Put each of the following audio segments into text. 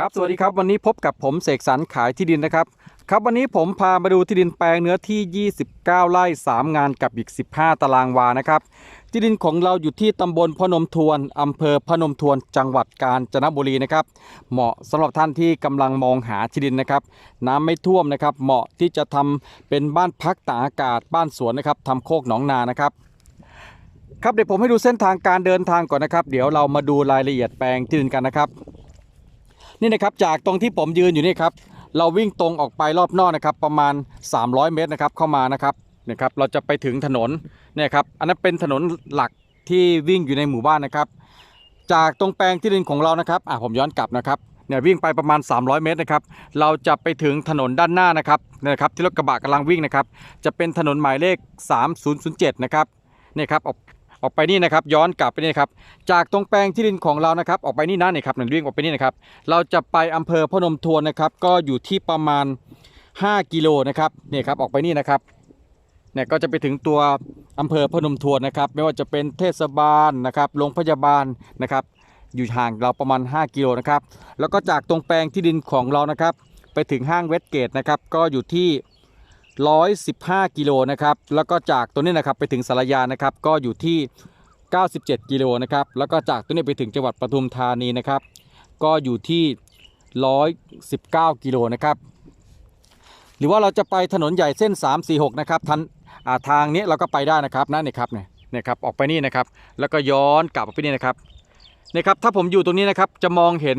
ครับสวัสดีครับวันนี้พบกับผมเสกสรรขายที่ดินนะครับ ครับวันนี้ผมพามาดูที่ดินแปลงเนื้อที่ 29 ไร่ 3 งานกับอีก 15 ตารางวานะครับ ที่ดินของเราอยู่ที่ตำบลพนมทวนอำเภอพนมทวนจังหวัดกาญจนบุรีนะครับ เหมาะสำหรับท่านที่กำลังมองหาที่ดินนะครับ น้ำไม่ท่วมนะครับ เหมาะที่จะทำเป็นบ้านพักตากอากาศบ้านสวนนะครับทำโคกหนองนานะครับครับเดี๋ยวผมให้ดูเส้นทางการเดินทางก่อนนะครับ เดี๋ยวเรามาดูรายละเอียดแปลงที่ดินกันนะครับ นี่นะครับจากตรงที่ผมยืนอยู่นี่ครับเราวิ่งตรงออกไปรอบนอกนะครับประมาณ 300 เมตรนะครับเข้ามานะครับนี่ครับเราจะไปถึงถนนเนี่ยครับอันนั้นเป็นถนนหลักที่วิ่งอยู่ในหมู่บ้านนะครับ จากตรงแปลงที่ดินของเรานะครับอะผมย้อนกลับนะครับเนี่ยวิ่งไปประมาณ 300 เมตรนะครับเราจะไปถึงถนนด้านหน้านะครับนี่ยนะครับที่รถกระบะกำลังวิ่งนะครับจะเป็นถนนหมายเลข 3007 นะครับเนี่ยครับออก ออกไปนี่นะครับย้อนกลับไปนี่ครับจากตรงแปลงที่ดินของเรานะครับออกไปนี่นะนี่ครับหนึ่งวิ่งออกไปนี่นะครับเราจะไปอำเภอพนมทวนนะครับก็อยู่ที่ประมาณ 5 กิโลนะครับนี่ครับออกไปนี่นะครับเนี่ยก็จะไปถึงตัวอำเภอพนมทวนนะครับไม่ว่าจะเป็นเทศบาลนะครับโรงพยาบาลนะครับอยู่ห่างเราประมาณ 5 กิโลนะครับแล้วก็จากตรงแปลงที่ดินของเรานะครับไปถึงห้างเวสเกตนะครับก็อยู่ที่ 115 กิโลนะครับแล้วก็จากตัวนี้นะครับไปถึงสารยานะครับก็อยู่ที่ 97 กิโลนะครับแล้วก็จากตัวนี้ไปถึงจังหวัดปทุมธานีนะครับ ก็อยู่ที่ 119 กิโลนะครับหรือว่าเราจะไปถนนใหญ่เส้น 346 นะครับทันาทางนี้เราก็ไปได้นะครับนะนี่ครับเนี่ยเนี่ยครับออกไปนี่นะครับ แล้วก็ย้อนกลับไปนี่นะครับเนี่ยครับถ้าผมอยู่ตรงนี้นะครับจะมองเห็น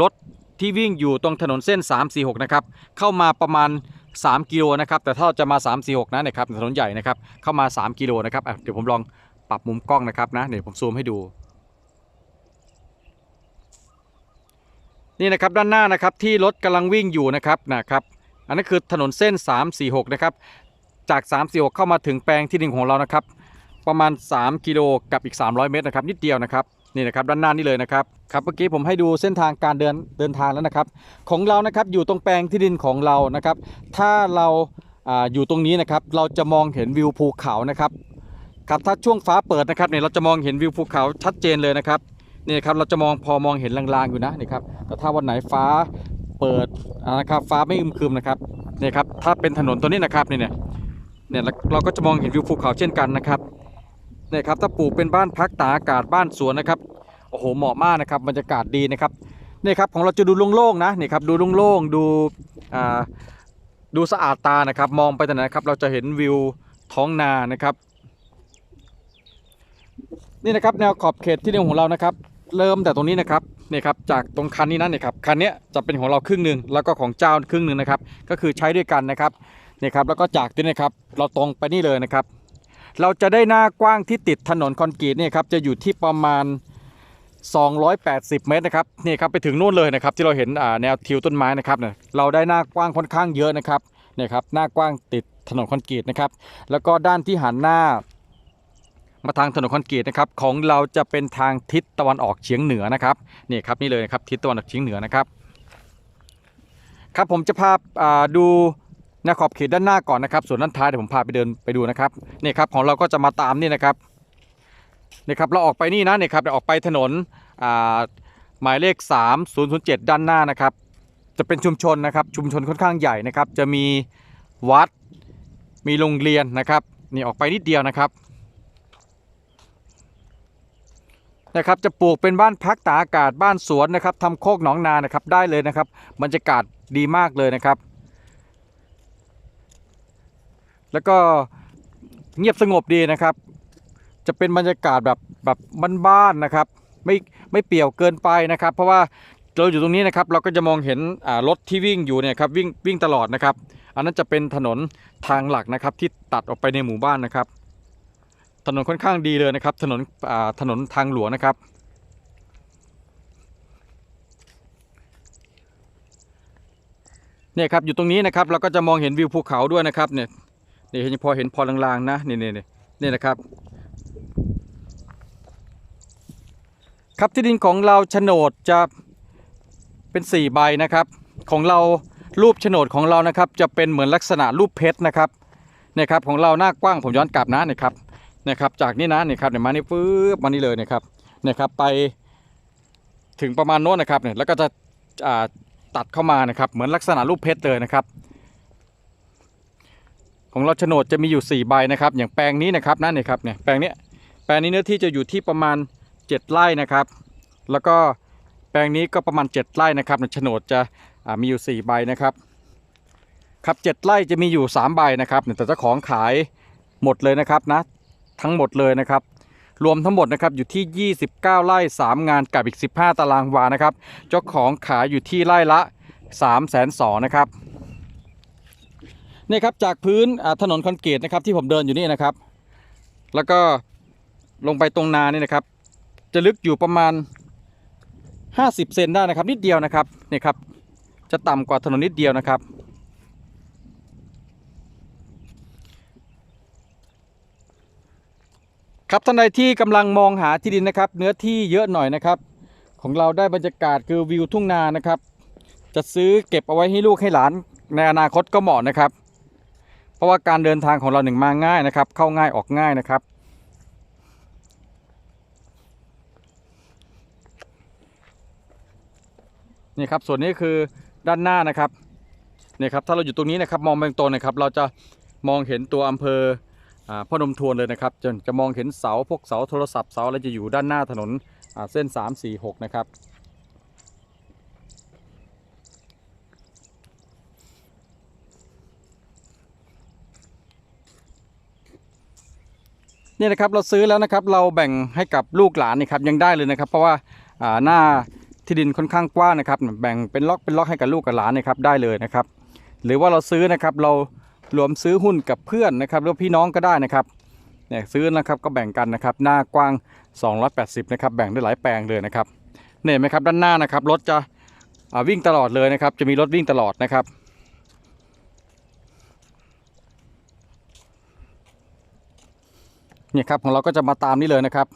รถที่วิ่งอยู่ตรงถนนเส้น 346 นะครับเข้ามาประมาณ 3กิโลนะครับแต่ถ้าเราจะมา 346นะเนี่ยครับถนนใหญ่นะครับเข้ามา 3กิโลนะครับเดี๋ยวผมลองปรับมุมกล้องนะครับนะเดี๋ยวผมซูมให้ดูนี่นะครับด้านหน้านะครับที่รถกำลังวิ่งอยู่นะครับนะครับอันนั้นคือถนนเส้น 346 นะครับจาก 346 เข้ามาถึงแปลงที่ดินของเรานะครับประมาณ 3 กิโลกับอีก 300 เมตรนะครับนิดเดียวนะครับ นี่นะครับด้านหน้านี่เลยนะครับครับเมื่อกี้ผมให้ดูเส้นทางการเดินเดินทางแล้วนะครับ ของเรานะครับอยู่ตรงแปลงที่ดินของเรานะครับ ถ้าเราออยู่ตรงนี้นะครับเราจะมองเห็นวิวภูเขานะครับครับถ้าช่วงฟ้าเปิดนะครับเนี่ยเราจะมองเห็นวิวภูเขาชัดเจนเลยนะครับนี่ครับเราจะมองพอมองเห็นลางๆอยู่นะนี่ครับแต่ถ้าวันไหนฟ้าเปิดนะครับฟ้าไม่อึมครึมนะครับนี่ครับถ้าเป็นถนนตัวนี้นะครับเนี่ยเนี่ยเนี่ยเราก็จะมองเห็นวิวภูเขาเช่นกันนะครับ เนี่ยครับถ้าปลูกเป็นบ้านพักตากอากาศบ้านสวนนะครับโอ้โหเหมาะมากนะครับบรรยากาศดีนะครับเนี่ยครับของเราจะดูโล่งๆนะนี่ครับดูโล่งๆดูอ่าดูสะอาดตานะครับ มองไปแต่ไหนนครับเราจะเห็นวิวท้องนานะครับ นี่นะครับแนวขอบเขตที่ดินของเรานะครับ เริ่มแต่ตรงนี้นะครับนี่ครับจากตรงคันนี้นะนี่ครับคันนี้จะเป็นของเราครึ่งหนึ่งแล้วก็ของเจ้าครึ่งหนึ่งนะครับ ก็คือใช้ด้วยกันนะครับนี่ครับแล้วก็จากที่นี่นะครับเราตรงไปนี่เลยนะครับ เราจะได้หน้ากว้างที่ติดถนนคอนกรีตเนี่ยครับจะอยู่ที่ประมาณ 280 เมตรนะครับนี่ครับไปถึงนู่นเลยนะครับที่เราเห็นแนวทิวต้นไม้นะครับเนี่ยเราได้หน้ากว้างค่อนข้างเยอะนะครับเนี่ยครับหน้ากว้างติดถนนคอนกรีตนะครับแล้วก็ด้านที่หันหน้ามาทางถนนคอนกรีตนะครับของเราจะเป็นทางทิศตะวันออกเฉียงเหนือนะครับนี่ครับนี่เลยนะครับทิศตะวันออกเฉียงเหนือนะครับครับผมจะพาดู แนวขอบเขตด้านหน้าก่อนนะครับ ส่วนด้านท้ายเดี๋ยวผมพาไปเดินไปดูนะครับนี่ครับของเราก็จะมาตามนี่นะครับนี่ครับเราออกไปนี่นะนี่ครับเราออกไปถนนอ่าหมายเลข 3007 ด้านหน้านะครับ จะเป็นชุมชนนะครับชุมชนค่อนข้างใหญ่นะครับ จะมีวัดมีโรงเรียนนะครับนี่ออกไปนิดเดียวนะครับนะครับจะปลูกเป็นบ้านพักตากอากาศบ้านสวนนะครับทำโคกหนองนานะครับได้เลยนะครับบรรยากาศดีมากเลยนะครับ แล้วก็เงียบสงบดีนะครับ จะเป็นบรรยากาศแบบแบบบ้านๆนะครับ ไม่ไม่เปี่ยวเกินไปนะครับ เพราะว่าเราอยู่ตรงนี้นะครับ เราก็จะมองเห็นรถที่วิ่งอยู่เนี่ยครับวิ่งวิ่งตลอดนะครับ อันนั้นจะเป็นถนนทางหลักนะครับ ที่ตัดออกไปในหมู่บ้านนะครับ ถนนค่อนข้างดีเลยนะครับ ถนนถนนทางหลวงนะครับเนี่ยครับอยู่ตรงนี้นะครับเราก็จะมองเห็นวิวภูเขาด้วยนะครับเนี่ย นี่ยังพอเห็นพอลางๆนะนี่นี่นี่นี่นะครับ ครับที่ดินของเราโฉนดจะเป็น 4 ใบนะครับ ของเรารูปโฉนดของเรานะครับ จะเป็นเหมือนลักษณะรูปเพชรนะครับเนี่ยครับของเราหน้ากว้างผมย้อนกลับนะเนี่ยครับนะครับ จากนี่นะเนี่ยครับเนี่ยมานี่ปึ๊บมานี่เลยนะครับเนี่ยครับไปถึงประมาณโน้นนะครับเนี่ยแล้วก็จะตัดเข้ามานะครับ เหมือนลักษณะรูปเพชรเลยนะครับ ของเราโฉนดจะมีอยู่ 4 ใบนะครับ อย่างแปลงนี้นะครับนั่นนี่ครับเนี่ยแปลงเนี้ยแปลงนี้เนื้อที่จะอยู่ที่ประมาณ 7 ไร่นะครับ แล้วก็แปลงนี้ก็ประมาณ 7 ไร่นะครับโฉนดจะมีอยู่ 4 ใบนะครับครับ7ไร่จะมีอยู่ 3 ใบนะครับแต่เจ้าของขายหมดเลยนะครับนะทั้งหมดเลยนะครับ รวมทั้งหมดนะครับอยู่ที่ 29 ไร่ 3 งานกับอีก 15 ตารางวานะครับ เจ้าของขายอยู่ที่ไร่ละ 3 2 0 0 0นะครับ นี่ครับจากพื้นถนนคอนกรีตนะครับที่ผมเดินอยู่นี่นะครับ แล้วก็ลงไปตรงนานี่นะครับ จะลึกอยู่ประมาณ 50 เซนได้นะครับ นิดเดียวนะครับนี่ครับ จะต่ำกว่าถนนนิดเดียวนะครับ ครับท่านใดที่กำลังมองหาที่ดินนะครับ เนื้อที่เยอะหน่อยนะครับ ของเราได้บรรยากาศคือวิวทุ่งนานะครับ จะซื้อเก็บเอาไว้ให้ลูกให้หลานในอนาคตก็เหมาะนะครับ เพราะว่าการเดินทางของเราหนึ่งมาง่ายนะครับ เข้าง่ายออกง่ายนะครับ นี่ครับส่วนนี้คือด้านหน้านะครับนี่ครับถ้าเราอยู่ตรงนี้นะครับมองไปตรงนะครับ เราจะมองเห็นตัวอำเภออพนมทวนเลยนะครับจะจะมองเห็นเสาพวกเสาโทรศัพท์เสาอะไรจะอยู่ด้านหน้าถนนอ่าเส้น 3 4 6 นะครับ นี่นะครับเราซื้อแล้วนะครับเราแบ่งให้กับลูกหลานนี่ครับยังได้เลยนะครับ เพราะว่าอ่าหน้าที่ดินค่อนข้างกว้างนะครับ แบ่งเป็นล็อกเป็นล็อกให้กับลูกกับหลานนะครับได้เลยนะครับ หรือว่าเราซื้อนะครับเรารวมซื้อหุ้นกับเพื่อนนะครับหรือพี่น้องก็ได้นะครับเนี่ยซื้อนะครับก็แบ่งกันนะครับหน้ากว้าง 280 นะครับแบ่งได้หลายแปลงเลยนะครับเนี่ยเห็นไหมครับด้านหน้านะครับรถจะวิ่งตลอดเลยนะครับ จะมีรถวิ่งตลอดนะครับ เนี่ยครับของเราก็จะมาตามนี้เลยนะครับ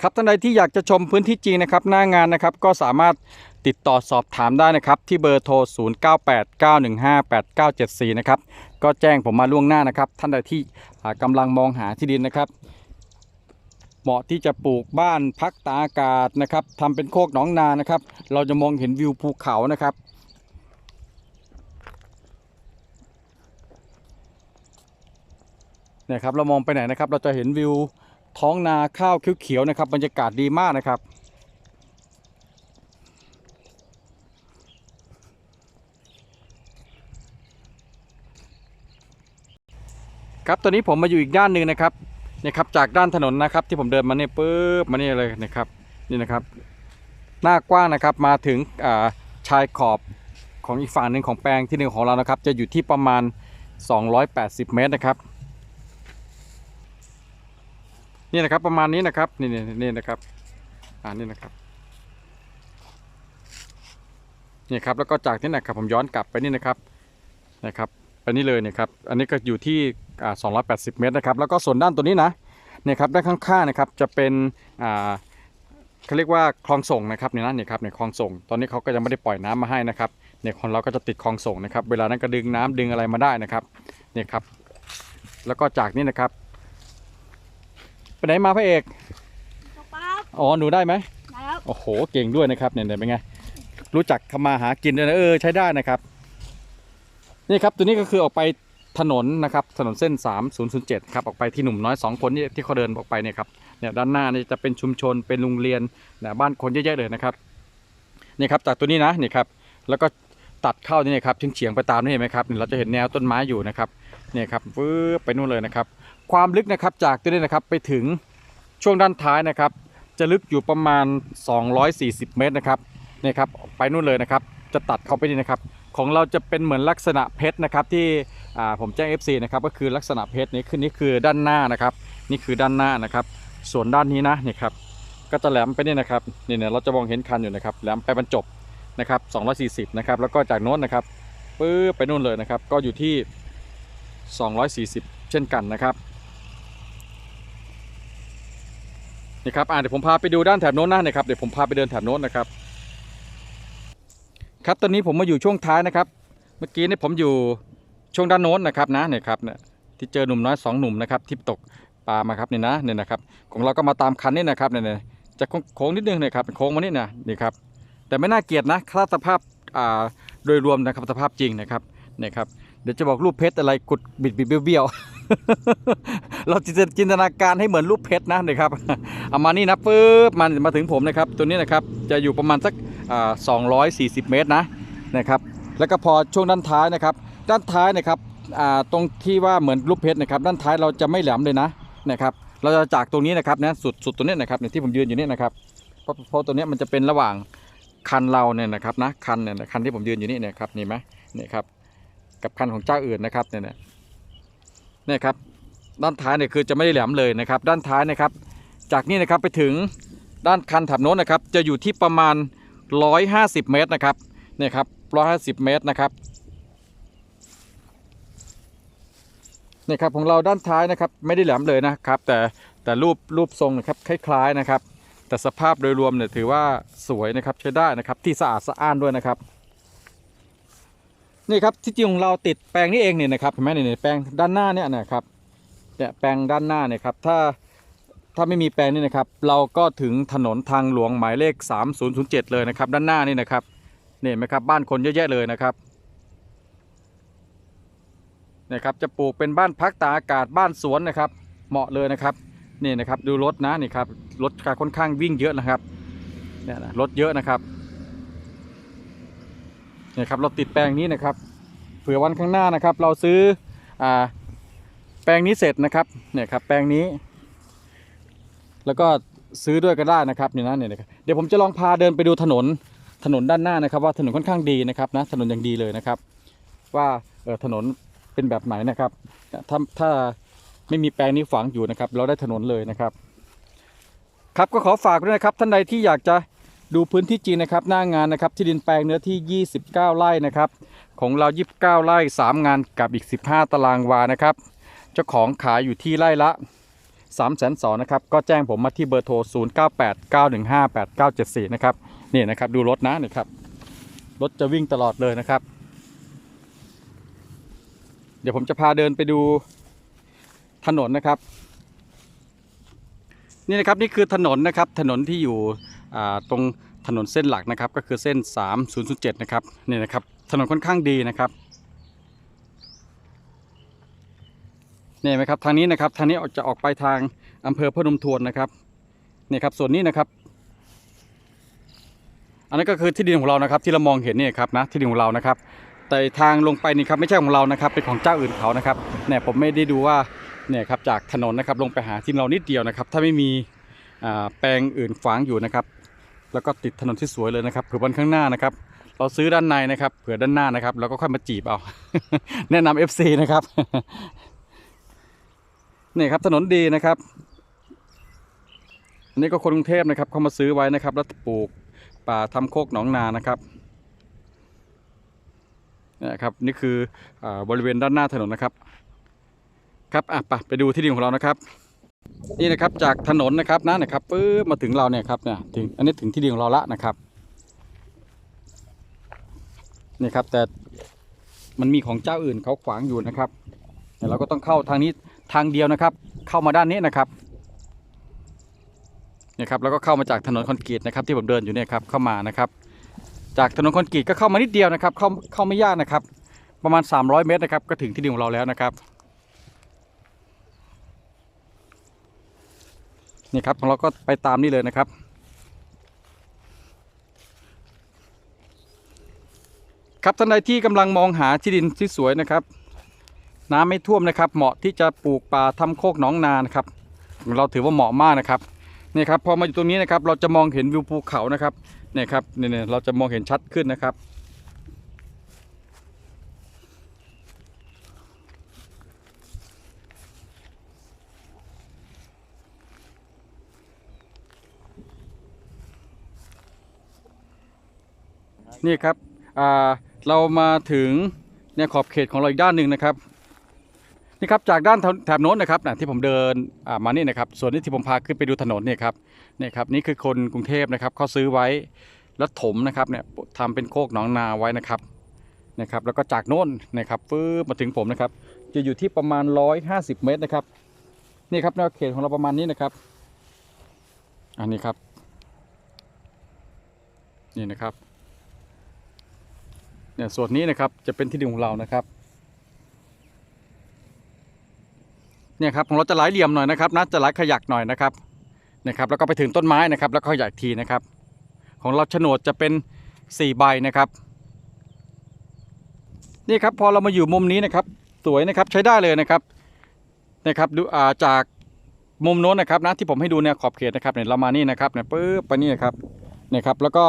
ครับท่านใดที่อยากจะชมพื้นที่จริงนะครับ หน้างานนะครับก็สามารถติดต่อสอบถามได้นะครับ ที่เบอร์โทร 0989158974 นะครับ ก็แจ้งผมมาล่วงหน้านะครับ ท่านใดที่กำลังมองหาที่ดินนะครับ เหมาะที่จะปลูกบ้านพักตาอากาศนะครับทำเป็นโคกหนองนานะครับ เราจะมองเห็นวิวภูเขานะครับ เนี่ยครับเรามองไปไหนนะครับ เราจะเห็นวิวท้องนาข้าวเขียวๆนะครับ บรรยากาศดีมากนะครับ ครับตอนนี้ผมมาอยู่อีกด้านหนึ่งนะครับเนี่ยครับจากด้านถนนนะครับ ที่ผมเดินมาเนี่ยปุ๊บมาเนี่ยเลยนะครับนี่นะครับ หน้ากว้างนะครับมาถึงอ่าชายขอบของอีกฝั่งหนึ่งของแปลงที่หนึ่งของเรานะครับ จะอยู่ที่ประมาณ 280 เมตรนะครับ นี่นะครับประมาณนี้นะครับนี่นี่นี่นะครับอ่านี่นะครับนี่ครับแล้วก็จากนี่นะครับผมย้อนกลับไปนี่นะครับนะครับไปนี่เลยนะครับ อันนี้ก็อยู่ที่อ่า280เมตรนะครับ แล้วก็ส่วนด้านตัวนี้นะเนี่ยครับด้านข้างๆนะครับจะเป็นอ่าเขาเรียกว่าคลองส่งนะครับเนี่ยนะเนี่ยครับเนี่ยคลองส่ง ตอนนี้เขาก็ยังไม่ได้ปล่อยน้ำมาให้นะครับเนี่ยของเราก็จะติดคลองส่งนะครับ เวลานั้นก็ดึงน้ำดึงอะไรมาได้นะครับเนี่ยครับ แล้วก็จากนี้นะครับ ไปไหนมาพระเอกปั๊บอ๋อหนูได้ไหมนะครับโอ้โหเก่งด้วยนะครับเนี่ยเนี่ยเป็นไง รู้จักทำมาหากินด้วยนะเออใช้ได้นะครับ นี่ครับตัวนี้ก็คือออกไปถนนนะครับถนนเส้น 3007 ครับออกไปที่หนุ่มน้อย 2 คนนี่ที่เขาเดินออกไปเนี่ยครับเนี่ยด้านหน้านี่จะเป็นชุมชนเป็นโรงเรียนนะบ้านคนเยอะๆเลยนะครับนี่ครับจากตัวนี้นะนี่ครับแล้วก็ตัดเข้านี่นะครับเฉียงๆไปตามนี่เห็นไหมครับนี่เราจะเห็นแนวต้นไม้อยู่นะครับเนี่ยครับฟืบไปนู่นเลยนะครับ ความลึกนะครับจากตัวนี้นะครับไปถึงช่วงด้านท้ายนะครับ จะลึกอยู่ประมาณ 240 เมตรนะครับนี่ครับไปนู่นเลยนะครับ จะตัดเข้าไปนี่นะครับ ของเราจะเป็นเหมือนลักษณะเพชรนะครับที่ผมแจ้ง FC นะครับก็คือลักษณะเพชรนี้คือนี่คือด้านหน้านะครับ นี่คือด้านหน้านะครับ ส่วนด้านนี้นะนี่ครับก็จะแหลมไปนี่นะครับนี่เนี่ยเราจะมองเห็นคันอยู่นะครับแหลมไปบรรจบนะครับ240นะครับแล้วก็จากโน้นนะครับปื้อไปนู่นเลยนะครับ ก็อยู่ที่ 240 เช่นกันนะครับ นี่ครับอ่าเดี๋ยวผมพาไปดูด้านแถบโน้นนะนะครับเดี๋ยวผมพาไปเดินแถบโน้นนะครับ ครับตอนนี้ผมมาอยู่ช่วงท้ายนะครับ เมื่อกี้นี่ผมอยู่ช่วงด้านโน้นนะครับนะเนี่ยครับเนี่ยที่เจอหนุ่มน้อยสองหนุ่มนะครับที่ตกปลามาครับนี่นะเนี่ยนะครับของเราก็มาตามคันนี่นะครับเนี่ยๆจะโค้งนิดนึงเนะครับโค้งมานี่นะนี่ครับแต่ไม่น่าเกลียดนะค่าสภาพอ่าโดยรวมนะครับสภาพจริงนะครับเนี่ยครับเดี๋ยวจะบอกรูปเพชรอะไรกุดบิดบิดเบี้ยว เราจินจินตนาการให้เหมือนรูปเพชรนะนะครับเอามานี่นะปึ๊บมันมาถึงผมนะครับ ตัวนี้นะครับจะอยู่ประมาณสักอ่า240เมตรนะนะครับแล้วก็พอช่วงด้านท้ายนะครับ ด้านท้ายนะครับตรงที่ว่าเหมือนรูปเพชรนะครับด้านท้ายเราจะไม่แหลมเลยนะนะครับเราจะจากตรงนี้นะครับนะสุดสุดตัวเนี้ยนะครับเนี่ยที่ผมยืนอยู่นี่นะครับเพราะเพราะตัวเนี้ยมันจะเป็นระหว่างคันเราเนี่ยนะครับนะคันเนี่ยคันที่ผมยืนอยู่นี่เนี่ยครับนี่ไหมเนี่ยครับกับคันของเจ้าอื่นนะครับเนี่ย เนี่ยเนี่ยครับด้านท้ายเนี่ยคือจะไม่ได้แหลมเลยนะครับ ด้านท้ายนะครับจากนี้นะครับไปถึงด้านคันถับโน้นนะครับจะอยู่ที่ประมาณ 150 เมตรนะครับเนี่ยครับ150 เมตรนะครับเนี่ยครับของเราด้านท้ายนะครับไม่ได้แหลมเลยนะครับ แต่แต่รูปรูปทรงนะครับคล้ายๆนะครับ แต่สภาพโดยรวมเนี่ยถือว่าสวยนะครับใช้ได้นะครับที่สะอาดสะอ้านด้วยนะครับ นี่ครับที่จริงของเราติดแปลงนี้เองเนี่ยนะครับเห็นไหมเนี่ยแปลงด้านหน้าเนี่ยนะครับเนี่ยแปลงด้านหน้าเนี่ยครับถ้าถ้าไม่มีแปลงนี่นะครับ เราก็ถึงถนนทางหลวงหมายเลข 3007 เลยนะครับ ด้านหน้านี่นะครับเนี่เห็นไหมครับบ้านคนเยอะแยะเลยนะครับเนี่ยครับจะปลูกเป็นบ้านพักตากอากาศบ้านสวนนะครับ เหมาะเลยนะครับนี่นะครับดูรถนะนี่ครับรถค่อนข้างวิ่งเยอะนะครับเนี่ยนะรถเยอะนะครับ นี่ยครับเราติดแปลงนี้นะครับ เผื่อวันข้างหน้านะครับ เราซื้ออแปลงนี้เสร็จนะครับเนี่ยครับแปลงนี้ แล้วก็ซื้อด้วยก็ได้นะครับนี่นะเนี่ยนะครับเดี๋ยวผมจะลองพาเดินไปดูถนนถนนด้านหน้านะครับ ว่าถนนค่อนข้างดีนะครับนะถนนอย่างดีเลยนะครับ ว่าเออถนนเป็นแบบไหนนะครับถ้าถ้าไม่มีแปลงนี้ฝังอยู่นะครับ เราได้ถนนเลยนะครับ ครับก็ขอฝากด้วยนะครับท่านใดที่อยากจะ ดูพื้นที่จริงนะครับหน้างานนะครับที่ดินแปลงเนื้อที่ 29 ไร่นะครับ ของเรา 29 ไร่ 3 งานกับอีก 15 ตารางวานะครับ เจ้าของขายอยู่ที่ไร่ละ 3 2 0 0 0นะครับ ก็แจ้งผมมาที่เบอร์โทร 0 9 8 9 1 5 8 9 7 4 นะครับ นี่นะครับดูรถนะนี่ครับ รถจะวิ่งตลอดเลยนะครับ เดี๋ยวผมจะพาเดินไปดูถนนนะครับ นี่นะครับนี่คือถนนนะครับถนนที่อยู่ ตรงถนนเส้นหลักนะครับก็คือเส้น 3007 นะครับนี่นะครับถนนค่อนข้างดีนะครับนี่ไหมครับทางนี้นะครับทางนี้จะออกไปทางอำเภอพนมทวนนะครับนี่ครับส่วนนี้นะครับ อันนั้นก็คือที่ดินของเรานะครับที่เรามองเห็นนี่ครับนะที่ดินของเรานะครับ แต่ทางลงไปนี่ครับไม่ใช่ของเรานะครับเป็นของเจ้าอื่นเขานะครับเนี่ยผมไม่ได้ดูว่าเนี่ยครับจากถนนนะครับลงไปหาที่เรานิดเดียวนะครับ ถ้าไม่มีแปลงอื่นฝังอยู่นะครับ แล้วก็ติดถนนที่สวยเลยนะครับเผื่อวันข้างหน้านะครับ เราซื้อด้านในนะครับเผื่อด้านหน้านะครับ แล้วก็ค่อยมาจีบเอา แนะนำ FC นะครับนี่ครับถนนดีนะครับอันนี้ก็คนกรุงเทพนะครับ เขามาซื้อไว้นะครับ แล้วปลูกป่าทำโคกหนองนานะครับนะครับนี่คืออบริเวณด้านหน้าถนนนะครับ ครับอะไปไปดูที่ดินของเรานะครับ นี่นะครับจากถนนนะครับนะนะครับปื๊บมาถึงเราเนี่ยครับเนี่ยถึงอันนี้ถึงที่ดินของเราละนะครับนี่ครับแต่มันมีของเจ้าอื่นเขาขวางอยู่นะครับเดี๋ยเราก็ต้องเข้าทางนี้ทางเดียวนะครับ เข้ามาด้านนี้นะครับเนี่ยครับแล้วก็เข้ามาจากถนนคอนกรีตนะครับที่ผมเดินอยู่เนี่ยครับเข้ามานะครับ จากถนนคอนกรีตก็เข้ามานิดเดียวนะครับ เข้าเข้าไม่ยากนะครับ ประมาณ 300 เมตรนะครับ ก็ถึงที่ดินของเราแล้วนะครับ นี่ครับเราก็ไปตามนี่เลยนะครับ ครับท่านใดที่กำลังมองหาที่ดินที่สวยนะครับ น้ำไม่ท่วมนะครับ เหมาะที่จะปลูกป่าทำโคกหนองนานะครับ เราถือว่าเหมาะมากนะครับนี่ครับพอมาอยู่ตรงนี้นะครับ เราจะมองเห็นวิวภูเขานะครับเนี่ยครับเนี่ยๆเราจะมองเห็นชัดขึ้นนะครับ นี่ครับเรามาถึงเนี่ยขอบเขตของเราอีกด้านหนึ่งนะครับนี่ครับจากด้านแถบโน้นนะครับนะที่ผมเดินอ่ามานี่นะครับส่วนนี้ที่ผมพาขึ้นไปดูถนนเนี่ยครับเนี่ยครับนี่คือคนกรุงเทพนะครับเขาซื้อไว้แล้วถมนะครับเนี่ยทำเป็นโคกหนองนาไว้นะครับนะครับแล้วก็จากโน้นนะครับฟื้มาถึงผมนะครับ จะอยู่ที่ประมาณ 150 เมตรนะครับนี่ครับแนวเขตของเราประมาณนี้นะครับอันนี้ครับนี่นะครับ เนี่ยส่วนนี้นะครับจะเป็นที่ดินของเรานะครับเนี่ยครับของเราจะหลายเหลี่ยมหน่อยนะครับนะจะหลายขยักหน่อยนะครับนะครับ แล้วก็ไปถึงต้นไม้นะครับ แล้วก็ขยายทีนะครับ ของเราโฉนดจะเป็น 4 ใบนะครับ นี่ครับพอเรามาอยู่มุมนี้นะครับ สวยนะครับใช้ได้เลยนะครับนะครับดูอ่าจากมุมโน้นนะครับนะที่ผมให้ดูเนี่ยขอบเขตนะครับเนี่ยเรามานี่นะครับเนี่ยปึ๊บไปนี่นะครับเนี่ยครับ แล้วก็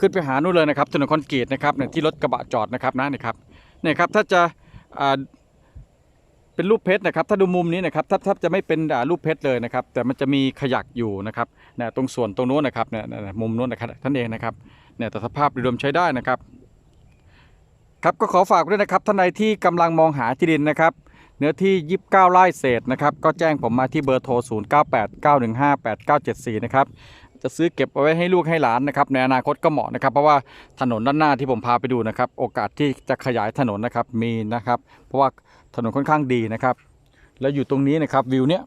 ขึ้นไปหานู่นเลยนะครับถนนคอนกรีตนะครับเนี่ยที่รถกระบะจอดนะครับนะเนี่ยครับเนี่ยครับถ้าจะอ่าเป็นรูปเพชรนะครับ ถ้าดูมุมนี้นะครับถ้าถ้าจะไม่เป็นรูปเพชรเลยนะครับ แต่มันจะมีขยักอยู่นะครับเนี่ยตรงส่วนตรงโน้นนะครับเนี่ยมุมโน้นนะครับท่านเองนะครับเนี่ยแต่สภาพโดยรวมใช้ได้นะครับครับก็ขอฝากด้วยนะครับท่านใดที่กำลังมองหาที่ดินนะครับ เนื้อที่ 29 ไร่เศษนะครับ ก็แจ้งผมมาที่เบอร์โทร 0989158974 นะครับ จะซื้อเก็บเอาไว้ให้ลูกให้หลานนะครับ ในอนาคตก็เหมาะนะครับ เพราะว่าถนนด้านหน้าที่ผมพาไปดูนะครับ โอกาสที่จะขยายถนนนะครับมีนะครับ เพราะว่าถนนค่อนข้างดีนะครับ แล้วอยู่ตรงนี้นะครับวิวเนี้ย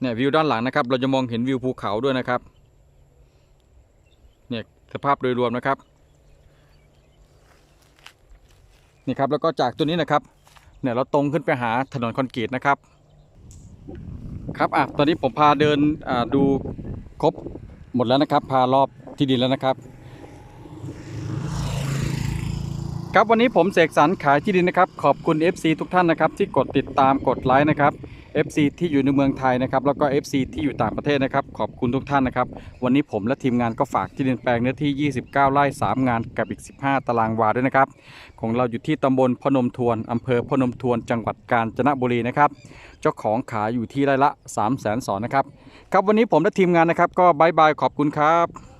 เนี่ยวิวด้านหลังนะครับ เราจะมองเห็นวิวภูเขาด้วยนะครับเนี่ยสภาพโดยรวมนะครับนี่ครับแล้วก็จากตัวนี้นะครับเนี่ยเราตรงขึ้นไปหาถนนคอนกรีตนะครับ ครับอะตอนนี้ผมพาเดินอ่าดูครบหมดแล้วนะครับ พารอบที่ดินแล้วนะครับ ครับวันนี้ผมเสกสรรขายที่ดินนะครับ ขอบคุณ FC ทุกท่านนะครับ ที่กดติดตามกดไลค์นะครับ FC ที่อยู่ในเมืองไทยนะครับแล้วก็ FC ที่อยู่ต่างประเทศนะครับ ขอบคุณทุกท่านนะครับ วันนี้ผมและทีมงานก็ฝากที่ดินแปลงเนื้อที่ 29 ไร่ 3 งานกับอีก 15 ตารางวาด้วยนะครับ ของเราอยู่ที่ตำบลพนมทวนอำเภอพนมทวนจังหวัดกาญจนบุรีนะครับ เจ้าของขายอยู่ที่ไร่ละ 3 0 0 0 0 0สอนนะครับ ครับวันนี้ผมและทีมงานนะครับ ก็บายบายขอบคุณครับ